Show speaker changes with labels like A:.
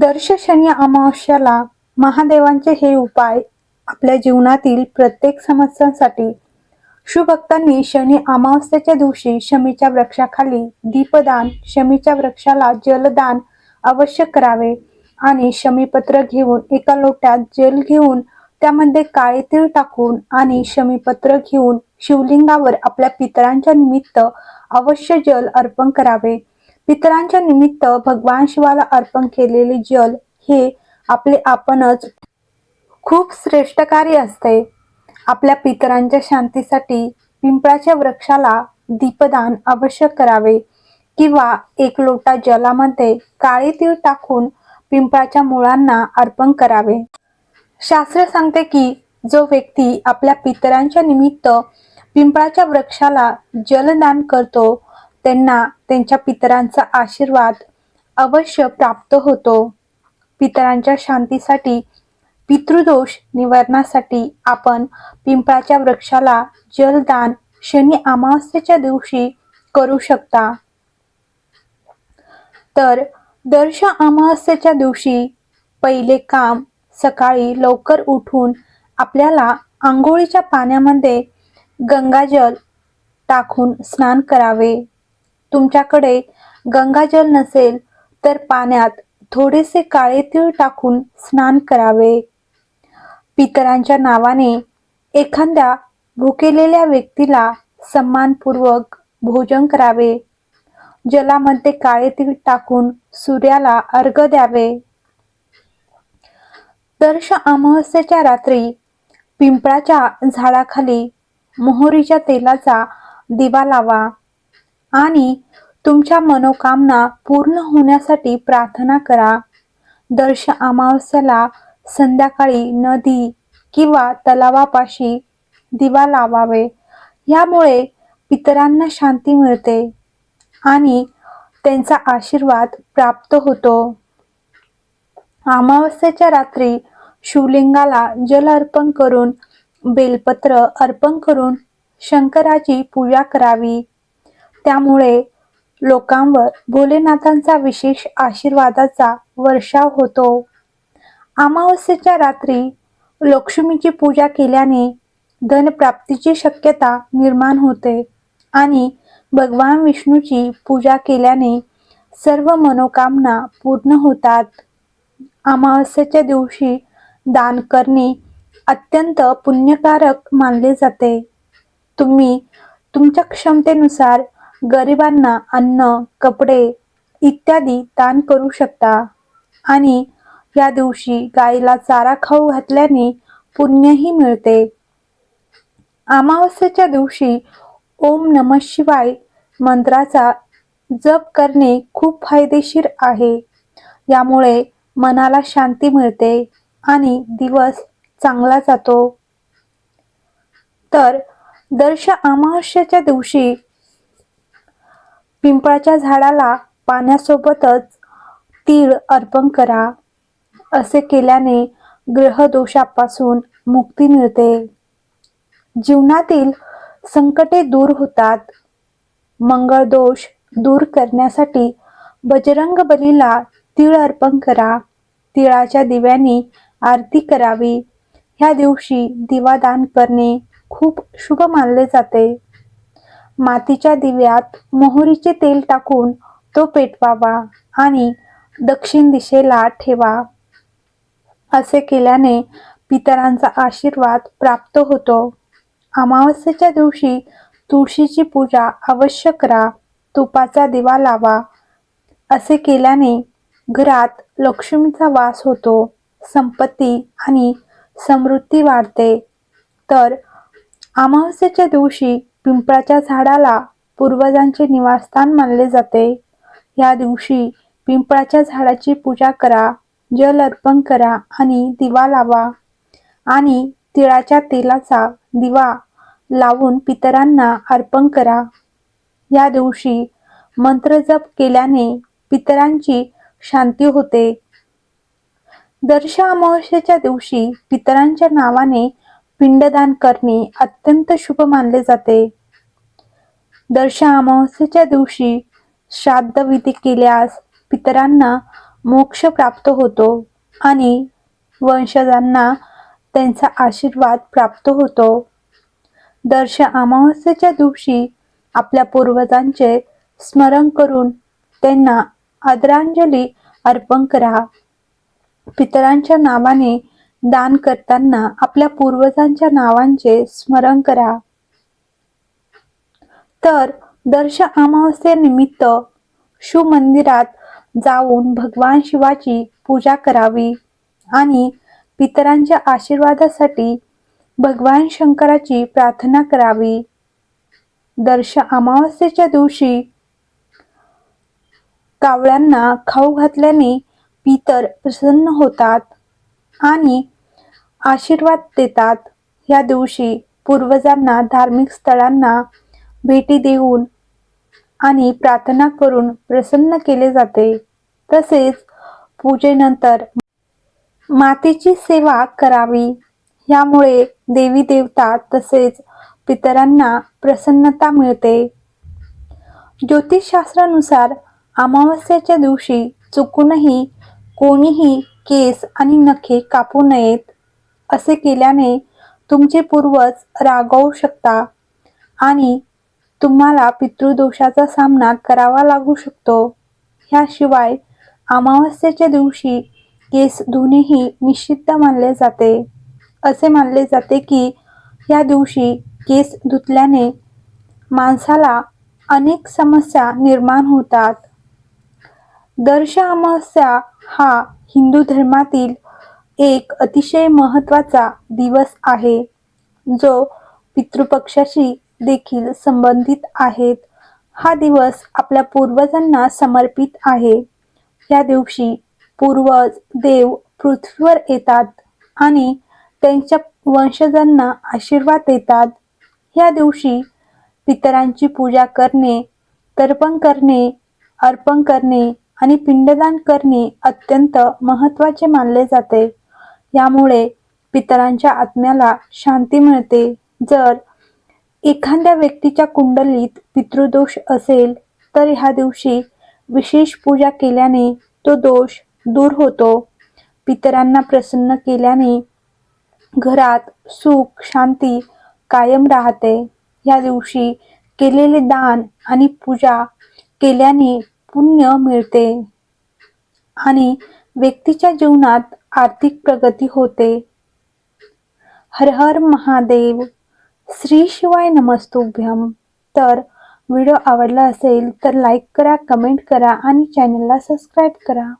A: दर्श शनी अमावस्याला महादेवांचे हे उपाय आपल्या जीवनातील प्रत्येक समस्यांसाठी. शिवभक्तांनी शनी अमावस्याच्या दिवशी शमीच्या वृक्षाखाली दीपदान शमीच्या वृक्षाला जलदान अवश्य करावे आणि शमीपत्र घेऊन एका लोट्यात जल घेऊन त्यामध्ये काळे तीळ टाकून आणि शमीपत्र घेऊन शिवलिंगावर आपल्या पितरांच्या निमित्त अवश्य जल अर्पण करावे. पितरांच्या निमित्त भगवान शिवाला अर्पण केलेले जल हे आपले आपणच खूप श्रेष्ठकारी असते. आपल्या पितरांच्या शांतीसाठी पिंपळाच्या वृक्षाला दीपदान अवश्य करावे किंवा एक लोटा जलामध्ये काळे तीळ टाकून पिंपळाच्या मुळांना अर्पण करावे. शास्त्र सांगते की जो व्यक्ती आपल्या पितरांच्या निमित्त पिंपळाच्या वृक्षाला जलदान करतो त्यांना त्यांच्या पितरांचा आशीर्वाद अवश्य प्राप्त होतो. पितरांच्या शांतीसाठी पितृदोष निवारणासाठी आपण पिंपळाच्या वृक्षाला जलदान शनी अमावस्येच्या दिवशी करू शकता. तर दर्श अमावस्येच्या दिवशी पहिले काम सकाळी लवकर उठून आपल्याला आंघोळीच्या पाण्यामध्ये गंगाजल टाकून स्नान करावे. तुमच्याकडे गंगाजल नसेल तर पाण्यात थोडेसे काळे तीळ टाकून स्नान करावे. पितरांच्या नावाने एखाद्या भुकेलेल्या व्यक्तीला सन्मानपूर्वक भोजन करावे. जलामध्ये काळे तीळ टाकून सूर्याला अर्घ द्यावे. दर्श अमावस्येच्या रात्री पिंपळाच्या झाडाखाली मोहरीच्या तेलाचा दिवा लावा. आणि तुमच्या मनोकामना पूर्ण होण्यासाठी प्रार्थना करा. दर्श अमावस्याला संध्याकाळी नदी किंवा तलावापाशी दिवा लावावे. यामुळे पितरांना शांती मिळते आणि त्यांचा आशीर्वाद प्राप्त होतो. अमावस्याच्या रात्री शिवलिंगाला जल अर्पण करून बेलपत्र अर्पण करून शंकराची पूजा करावी. त्यामुळे लोकांवर भोलेनाथांचा विशेष आशीर्वादाचा वर्षाव होतो. अमावस्येच्या रात्री लक्ष्मीची पूजा केल्याने धनप्राप्तीची शक्यता निर्माण होते आणि भगवान विष्णूची पूजा केल्याने सर्व मनोकामना पूर्ण होतात. अमावस्येच्या दिवशी दान करणे अत्यंत पुण्यकारक मानले जाते. तुम्ही तुमच्या क्षमतेनुसार गरिबांना अन्न कपडे इत्यादी दान करू शकता. आणि या दिवशी गाईला चारा खाऊ घातल्याने पुण्यही मिळते. अमावस्येच्या दिवशी ओम नम शिवाय मंत्राचा जप करणे खूप फायदेशीर आहे. यामुळे मनाला शांती मिळते आणि दिवस चांगला जातो. तर दर्श अमावस्याच्या दिवशी पिंपळाच्या झाडाला पाण्यासोबतच तीळ अर्पण करा असे केल्याने ग्रहदोषापासून मुक्ती मिळते. जीवनातील संकटे दूर होतात. मंगळ दोष दूर करण्यासाठी बजरंग बलीला तीळ अर्पण करा. तिळाच्या दिव्याने आरती करावी. ह्या दिवशी दिवादान करणे खूप शुभ मानले जाते. मातीच्या दिव्यात मोहरीचे तेल टाकून तो पेटवावा आणि दक्षिण दिशेला ठेवा. असे केल्याने पितरांचा आशीर्वाद प्राप्त होतो. अमावस्येच्या दिवशी तुळशीची पूजा अवश्य करा. तुपाचा दिवा लावा. असे केल्याने घरात लक्ष्मीचा वास होतो. संपत्ती आणि समृद्धी वाढते. तर अमावस्येच्या दिवशी पिंपळाच्या झाडाला पूर्वजांचे निवासस्थान मानले जाते. या दिवशी पिंपळाच्या झाडाची पूजा करा जल अर्पण करा आणि दिवा लावा आणि तिळाच्या तेलाचा दिवा लावून पितरांना अर्पण करा. या दिवशी मंत्रजप केल्याने पितरांची शांती होते. दर्श अमावस्येच्या दिवशी पितरांच्या नावाने पिंडदान करणे अत्यंत शुभ मानले जाते. दर्श अमावस्येच्या दिवशी श्राद्ध विधी केल्यास पितरांना मोक्ष प्राप्त होतो आणि वंशजांना त्यांचा आशीर्वाद प्राप्त होतो. दर्श अमावस्येच्या दिवशी आपल्या पूर्वजांचे स्मरण करून त्यांना आदरांजली अर्पण करा. पितरांच्या नावाने दान करताना आपल्या पूर्वजांच्या नावांचे स्मरण करा. तर दर्श अमावस्येनिमित्त शिव मंदिरात जाऊन भगवान शिवाची पूजा करावी आणि पितरांच्या आशीर्वादासाठी भगवान शंकराची प्रार्थना करावी. दर्श अमावस्येच्या दिवशी कावळ्यांना खाऊ घातल्याने पितर प्रसन्न होतात. आणि आशीर्वाद देतात. या दिवशी पूर्वजांना धार्मिक स्थळांना भेटी देऊन आणि प्रार्थना करून प्रसन्न केले जाते. तसेच पूजेनंतर मातेची सेवा करावी. यामुळे देवी देवता तसेच पितरांना प्रसन्नता मिळते. ज्योतिषशास्त्रानुसार अमावस्याच्या दिवशी चुकूनही कोणीही केस आणि नखे कापू नयेत असे केल्याने तुमचे पूर्वज रागावू शकता आणि तुम्हाला पितृदोषाचा सामना करावा लागू शकतो. ह्याशिवाय अमावस्येच्या दिवशी केस धुणेही निश्चिद्ध मानले जाते. असे मानले जाते की या दिवशी केस धुतल्याने माणसाला अनेक समस्या निर्माण होतात. दर्श अमावस्या हा हिंदू धर्मातील एक अतिशय महत्त्वाचा दिवस आहे जो पितृपक्षाशी देखील संबंधित आहेत. हा दिवस आपल्या पूर्वजांना समर्पित आहे. या दिवशी पूर्वज देव पृथ्वीवर येतात आणि त्यांच्या वंशजांना आशीर्वाद देतात. या दिवशी पितरांची पूजा करणे तर्पण करणे अर्पण करणे आणि पिंडदान करणे अत्यंत महत्त्वाचे मानले जाते. यामुळे पितरांच्या आत्म्याला शांती मिळते. जर एखाद्या व्यक्तीच्या कुंडलीत पितृदोष असेल तर ह्या दिवशी विशेष पूजा केल्याने तो दोष दूर होतो. पितरांना प्रसन्न केल्याने घरात सुख शांती कायम राहते. या दिवशी केलेले दान आणि पूजा केल्याने पुण्य मिळते. आणि व्यक्तीच्या जीवनात आर्थिक प्रगती होते. हर हर महादेव श्री शिवाय नमस्तुभ्यम. तर व्हिडिओ आवडला असेल तर लाईक करा कमेंट करा आणि चॅनलला सबस्क्राईब करा.